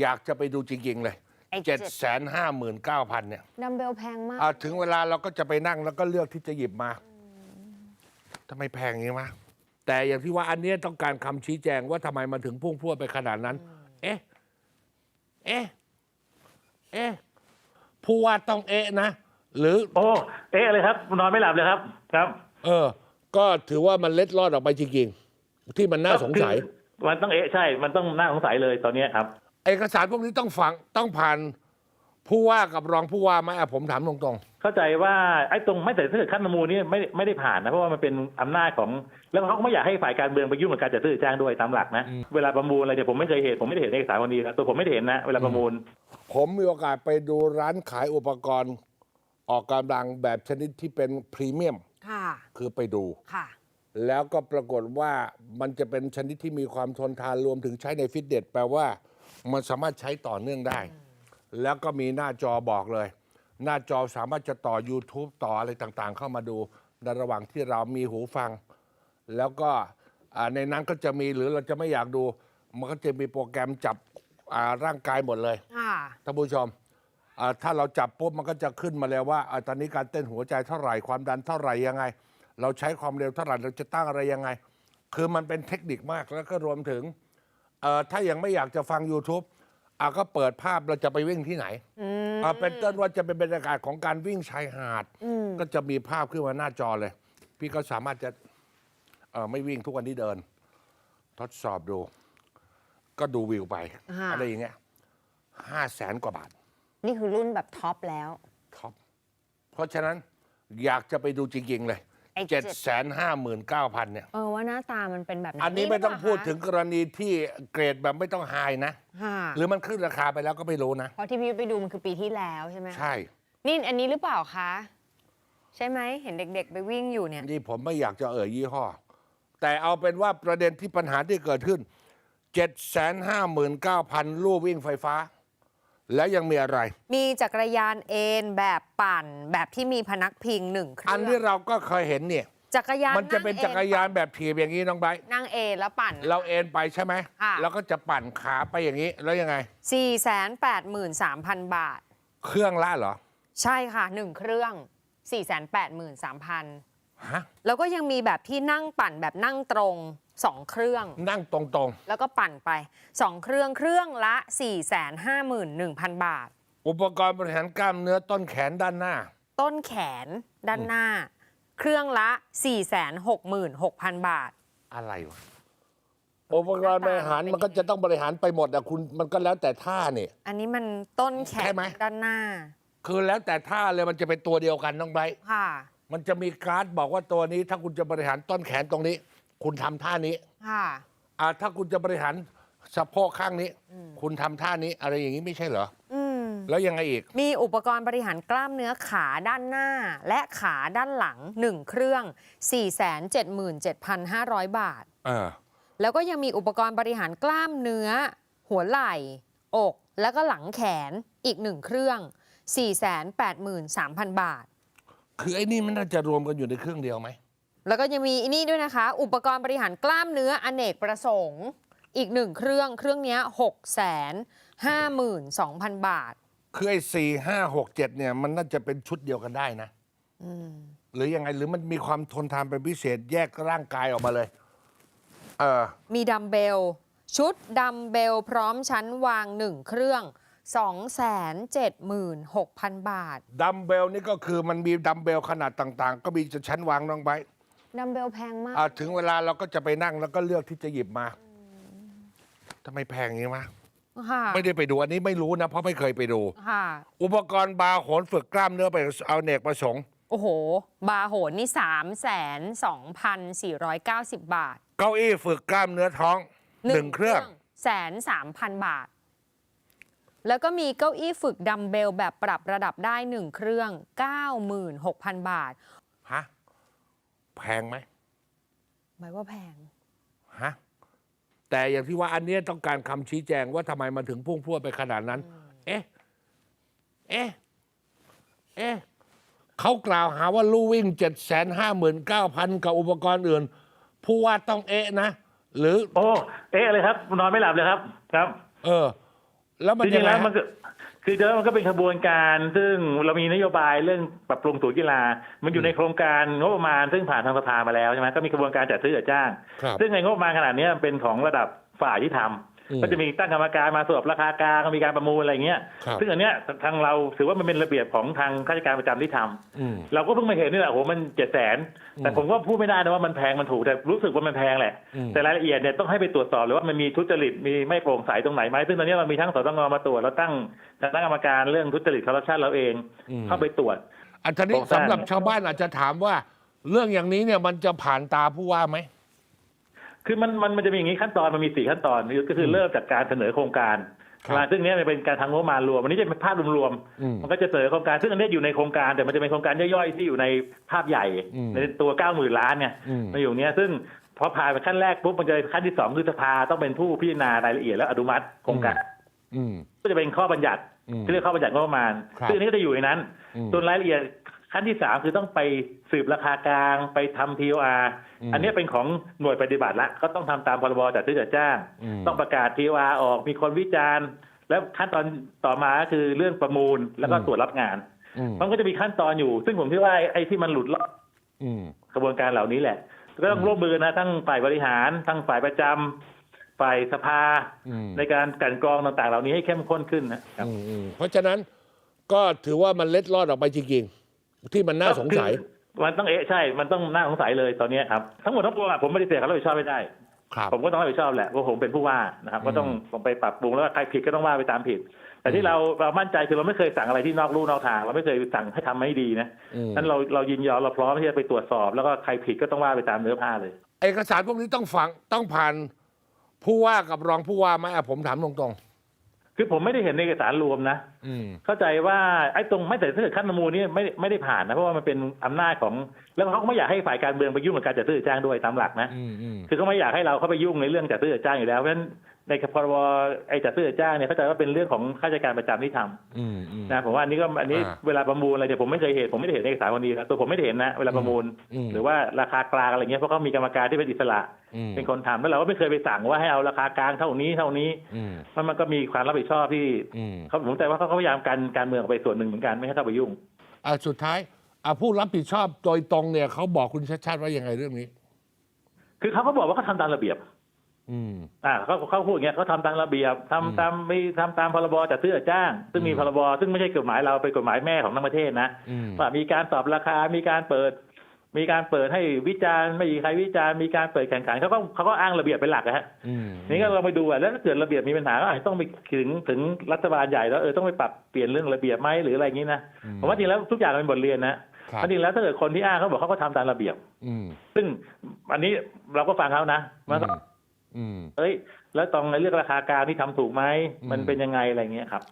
อยากจะไปดูจริง ๆ เลยไอ้เจ็ดแสนห้าหมื่นเก้าพันเนี่ยดัมเบลแพงมาก อะถึงเวลาเราก็จะไปนั่งแล้วก็เลือกที่จะหยิบมาทำไมแพงอย่างนี้วะแต่อย่างที่ว่าอันเนี้ยต้องการคำชี้แจงว่าทำไมมันถึงพุ่งพรวดไปขนาดนั้น เอ๊ะ เอ๊ะ เอ๊ะผู้ว่าต้องเอ๊ะนะ หรือ โอ้เอ๊ะเลยครับ นอนไม่หลับเลยครับ ครับเออ ก็ถือว่ามันเล็ดลอดออกไปจริงๆ ที่มันน่าสงสัย คือมันต้องเอ๊ะใช่ มันต้องน่าสงสัยเลยตอนเนี้ยครับ เอกสารพวกนี้ต้องฟังต้องผ่านผู้ว่ากับรองผู้ว่าไหมอะผมถามตรงเข้าใจว่าไอ้ตรงไม่แต่ถ้าเกิดขั้นประมูลนี่ไม่ไม่ได้ผ่านนะเพราะว่ามันเป็นอำนาจของแล้วเขาก็ไม่อยากให้ฝ่ายการเมืองไปยุ่งกับการจัดซื้อจัดจ้างด้วยตามหลักนะเวลาประมูลอะไรเนี่ยผมไม่เคยเห็นผมไม่ได้เห็นเอกสารวันนี้นะตัวผมไม่ได้เห็นนะเวลาประมูล ๆ ผมมีโอกาสไปดูร้านขายอุปกรณ์ ออกกำลังแบบชนิดที่เป็นพรีเมียม ค่ะคือไปดู ค่ะ แล้วก็ปรากฏว่ามันจะเป็นชนิดที่มีความทนทานรวมถึงใช้ในฟิตเนสแปลว่า มันสามารถใช้ต่อเนื่องได้ แล้วก็มีหน้าจอบอกเลย หน้าจอสามารถจะต่อ YouTube ต่ออะไรต่างๆ เข้ามาดูในระหว่างที่เรามีหูฟัง แล้วก็อ่าในนั้นก็จะมีหรือเราจะไม่อยากดู มันก็จะมีโปรแกรมจับอ่าร่างกายหมดเลยค่ะท่านผู้ชมอ่าถ้าเราจับปุ๊บมันก็จะขึ้นมาแล้วว่าอาตอนนี้การเต้นหัวใจเท่าไหร่ความดันเท่าไหร่ยังไง เราใช้ความเร็วเท่าไหร่เราจะตั้งอะไรยังไง คือมันเป็นเทคนิคมากแล้วก็รวมถึง เอ่อถ้ายังไม่อยากจะฟัง YouTube อะก็เปิดภาพเราจะไปวิ่งที่ไหนอืมอะเป็นต้นว่าจะเป็นบรรยากาศของการวิ่งชายหาดอืมก็จะมีภาพขึ้นมาหน้าจอเลย พี่ก็สามารถจะเอ่อไม่วิ่งทุกวันที่เดิน ทดสอบดู ก็ดูวิวไปค่ะอะไรอย่างเงี้ยห้าแสนกว่าบาท นี่คือรุ่นแบบท็อปแล้ว ท็อปเพราะฉะนั้นอยากจะไปดูจริง ๆ เลย ไอ้เจ็ดแสนห้าหมื่นเก้าพันเนี่ย เออว่าหน้าตามันเป็นแบบอันนี้ไม่ต้องหรืพูดเปล่าถึงกรณีที่เกรดแบบไม่ต้องไฮนะ ค่ะหรือมันขึ้นราคาไปแล้วก็ไม่รู้นะ เพราะที่พี่ไปดูมันคือปีที่แล้วใช่ไหมใช่ นี่อันนี้หรือเปล่าคะ ใช่ไหมเห็นเด็กๆ ไปวิ่งอยู่เนี่ย นี่ผมไม่อยากจะเอ่ยยี่ห้อ แต่เอาเป็นว่าประเด็นที่ปัญหาที่เกิดขึ้น 759,000 ลู่วิ่งไฟฟ้า แล้วยังมีอะไร มีจักรยานเอนแบบปั่นแบบที่มีพนักพิงหนึ่งเครื่อัอนงที่เราก็เคยเห็นเนี่ยจักรยานมันจะเป็นจักรยานแบบถีบอย่างนี้น้องไบร์ทนั่งเอนแล้วปั่น เราเอ็นไปใช่ไหมค่ะแล้วก็จะปั่นขาไปอย่างนี้แล้วยังไง 4 8 3 0 0 0 บาท เครื่องละเหรอ ใช่ค่ะ1เครื่อง 4 8 3 0 0 0ฮะแล้วก็ยังมีแบบที่นั่งปั่นแบบนั่งตรง 2เครื่อง นั่งตรงแล้วก็ปั่นไป2เครื่องเครื่องละ 4 5 1 0 0 0 บาท ๆ อุปกรณ์บริหารกล้ามเนื้อต้นแขนด้านหน้า ต้นแขนด้านหน้า เครื่องละ 466,000 บาท อะไรวะ อุปกรณ์บริหารมันก็จะต้องบริหารไปหมดอะคุณมันก็แล้วแต่ท่าเนี่ย อันนี้มันต้นแขใช่นไหม ด้านหน้าคือแล้วแต่ท่าเลยมันจะเป็นตัวเดียวกันน้องไบร์ทค่ะ มันจะมีการ์ดบอกว่าตัวนี้ถ้าคุณจะบริหารต้นแขนตรงนี้ คุณทำท่านี้ค่ะ อ่าถ้าคุณจะบริหารสะโพกข้างนี้ คุณทำท่านี้อะไรอย่างนี้ไม่ใช่เหรอ อืม แล้วยังไงอีก มีอุปกรณ์บริหารกล้ามเนื้อขาด้านหน้า และขาด้านหลัง 1 เครื่อง 477,500 บาท เออ แล้วก็ยังมีอุปกรณ์บริหารกล้ามเนื้อ หัวไหล่ อก แล้วก็หลังแขนอีก1เครื่อง 483,000 บาท คือไอ้นี่มันน่าจะรวมกันอยู่ในเครื่องเดียวไหม แล้วก็ยังมีอันนี้ด้วยนะคะ อุปกรณ์บริหารกล้ามเนื้ออเนกประสงค์อีกหนึ่งเครื่องเครื่องเนี้6 5 2 0 0 0บาท คือไอ้สี่ห้าหกเจ็ดเนี่ยมันน่าจะเป็นชุดเดียวกันได้นะหรือยังไงหรือมันมีความทนทานเป็นพิเศษแยกร่างกายออกมาเลย เออ มีดัมเบล ชุดดัมเบลพร้อมชั้นวาง1เครื่อง 276,000 บาท ดัมเบลนี่ก็คือมันมีดัมเบลขนาดต่าง ๆ ก็มีจะชั้นวางน้องไบร์ท ดัมเบลแพงมาก อ่าถึงเวลาเราก็จะไปนั่งแล้วก็เลือกที่จะหยิบมาทำไมแพงอย่างนี้วะค่ะไม่ได้ไปดูอันนี้ไม่รู้นะ เพราะไม่เคยไปดู ค่ะ อุปกรณ์บาร์โหนฝึกกล้ามเนื้อไปเอาเนกประสงค์ โอ้โห บาร์โหนนี่3,2,490บาทเก้าอี้ฝึกกล้ามเนื้อท้องหนึ่งเครื่องแสนสามพันบาท แล้วก็มีเก้าอี้ฝึกดัมเบลแบบปรับระดับได้1เครื่อง 96,000 บาทฮะ แพงไหมหมายว่าแพง ฮะแต่อย่างที่ว่าอันเนี้ยต้องการคำชี้แจงว่าทำไมมันถึงพุ่งพรวดไปขนาดนั้น เอ๊ะ เอ๊ะ เอ๊ะเขากล่าวหาว่าลู่วิ่งเจ็ดแสนห้าหมื่นเก้าพันกับอุปกรณ์อื่น ผู้ว่าต้องเอ๊ะนะ หรือ โอ้เอ๊ะเลยครับนอนไม่หลับเลยครับ ครับ เออ แล้วมันจยัริงงๆไงแล้วฮะมันก็ คือเดิมมันก็เป็นขบวนการ ซึ่งเรามีนโยบายเรื่องปรับปรุงศูนย์กีฬา มันอยู่ในโครงการงบประมาณซึ่งผ่านทางสภามาแล้วใช่ไหมก็มีกระบวนการจัดซื้อจัดจ้าง ครับ ซึ่งในงบประมาณขนาดนี้มันเป็นของระดับฝ่ายที่ทำอืม ก็จะมีตั้งกรรมการมาสรุปราคากลางมีการประมูลอะไรเงี้ยครับซึ่งอันเนี้ยทางเราถือว่ามันเป็นระเบียบของทางข้าราชการประจำที่ทำอืมเราก็เพิ่งมาเห็นนี่แหละโอ้โหมันเจ็ดแสนแต่อืมผมก็พูดไม่ได้นะว่ามันแพงมันถูกแต่รู้สึกว่ามันแพงแหละอืมแต่รายละเอียดเนี่ยต้องให้ไปตรวจสอบเลยว่ามันมีทุจริตมีไม่โปร่งใสตรงไหนไหมซึ่งตอนนี้เรามีทั้งสตงมาตรวจแล้วตั้งคณะกรรมการเรื่องทุจริตคอร์รัปชันเราเองอืมเข้าไปตรวจอันนี้โครงสร้างสำหรับชาวบ้านอาจจะถามว่า เรื่องอย่างนี้เนี่ยมันจะผ่านตาผู้ว่าไหม คือมันมันมันจะมีอย่างนี้ขั้นตอนมันมีสี่ขั้นตอนก็คือเริ่มจากการเสนอโครงการครับมาซึ่งเนี้ยมันเป็นการทำงบประมาณรวมอันนี้จะเป็นภาพรวมอืมๆมันก็จะเสนอโครงการซึ่งอันเนี้ยอยู่ในโครงการแต่มันจะเป็นโครงการย่อยๆที่อยู่ในภาพใหญ่อืมในตัวเก้าหมื่นล้านเนี่ยอืมมาอยู่เนี้ยซึ่งพอผ่านไปขั้นแรกปุ๊บมันจะขั้นที่สองคือสภาต้องเป็นผู้พิจารณารายละเอียดและอนุมัติโครงการอืมก็จะเป็นข้อบัญญัติอืมที่เรียกข้อบัญญัติงบประมาณครับซึ่งอันนี้ก็จะอยู่ในนั้นอืมส่วนรายละเอียด ขั้นที่สามคือต้องไปสืบราคากลางไปทำ TOR อืมอันนี้เป็นของหน่วยปฏิบัติละก็ต้องทำตามพรบจัดซื้อจัดจ้างอืมต้องประกาศ TOR ออกมีคนวิจารณ์ แล้วขั้นตอนต่อมาก็คือเรื่องประมูลแล้วก็อืมตรวจรับงานอืมมันก็จะมีขั้นตอนอยู่ ซึ่งผมคิดว่าไอ้ที่มันหลุดลอดอืมกระบวนการเหล่านี้แหละก็ต้องร่วมมือนะทั้งฝ่ายบริหารทั้งฝ่ายประจำฝ่ายสภาอืมในการกลันกรองต่างๆ เหล่านี้ให้เข้มข้นขึ้นนะครับอืมอืมเพราะฉะนั้นก็ถือว่ามันเล็ดลอดออกไปจริงๆ ที่มันน่าสงสัยคือมันต้องเอะใช่ มันต้องน่าสงสัยเลยตอนนี้ครับทั้งหมดทั้งปวงอะผมไม่ได้เสียเขารับผิดชอบไม่ได้ครับผมก็ต้องรับผิดชอบแหละเพราะผมเป็นผู้ว่านะครับก็ต้องผมไปปรับปรุงแล้วก็ใครผิดก็ต้องว่าไปตามผิด แต่ที่เราเรามั่นใจคือเราไม่เคยสั่งอะไรที่นอกลู่นอกทาง เราไม่เคยสั่งให้ทำไม่ดีนะอืมนั้นเราเรายินยอมเราพร้อมที่จะไปตรวจสอบ แล้วก็ใครผิดก็ต้องว่าไปตามเนื้อผ้าเลย เอกสารพวกนี้ต้องฟังต้องผ่านผู้ว่ากับรองผู้ว่าไหมอะผมถามตรง คือผมไม่ได้เห็นในเอกสารรวมนะๆอืมเข้าใจว่าไอ้ตรงไม่แต่ถ้าเกิดขั้นประมูลนี่ไม่ไม่ได้ผ่านนะเพราะว่ามันเป็นอำนาจของ แล้วเขาก็ไม่อยากให้ฝ่ายการเมืองไปยุ่งกับการจัดซื้อจัดจ้างด้วยตามหลักนะอืมอืมคือเขาไม่อยากให้เราเข้าไปยุ่งในเรื่องจัดซื้อจัดจ้างอยู่แล้วเพราะฉะนั้น ในพรบไอ้จัดซื้อจัดจ้างเนี่ยเข้าใจว่าเป็นเรื่องของข้าราชการประจำที่ทำอืมอืมนะผมว่าอันนี้ก็อันนี้อ่า เวลาประมูลอะไรเนี่ยผมไม่เคยเห็นผมไม่ได้เห็นเอกสารวันนี้นะตัวผมไม่ได้เห็นนะเวลาประมูล อืมหรือว่าราคากลางอะไรเงี้ยเพราะเขามีกรรมการที่เป็นอิสระ อืมเป็นคนทำแล้วเราก็ไม่เคยไปสั่งว่าให้เอาราคากลางเท่านี้เท่านี้อืมมันมันก็มีความรับผิดชอบที่อืม เขาผมแต่ว่าเขาก็พยายามการการเมืองออกไปส่วนหนึ่งเหมือนกันไม่ให้เข้าไปยุ่ง อะสุดท้ายอะผู้รับผิดชอบโดยตรงเนี่ยเขาบอกคุณชัดชาติว่ายังไงเรื่องนี้ คือเขาก็บอกว่าเขาทำตามระเบียบ อืมอ่าเขาเขาพูดอย่างเงี้ยเขาทำตามระเบียบทำอืมตามไม่ทำตามพรบจัดซื้อจัดจ้าง ซึ่งมีอืมพรบซึ่งไม่ใช่กฎหมายเราเป็นกฎหมายแม่ของทั้งประเทศนะอืมว่ามีการตอบราคา มีการเปิด มีการเปิดให้วิจารณ์ไม่มีใครวิจารณ์มีการเปิดแข่งขันเขาก็เขาก็อ้างระเบียบเป็นหลักอะฮะ อืมนี่ก็เราไปดูอะแล้วถ้าเกิดระเบียบมีปัญหาก็อาจจะต้องไปถึงถึงรัฐบาลใหญ่แล้วเออต้องไปปรับเปลี่ยนเรื่องระเบียบไหมหรืออะไรอย่างนี้นะอืมผมว่าจริงแล้วทุกอย่างมันเป็นบทเรียนนะครับจริงแล้วถ้าเกิดคนที่อ้างเขาบอกเขาก็ทำตามระเบียบ อืม ซึ่งอันนี้เราก็ฟังเขานะมันก็อืม เอ้ย แล้วตรงในเรื่องราคากลางที่ทำถูกไหม มันเป็นยังไงอะไรเงี้ยครับ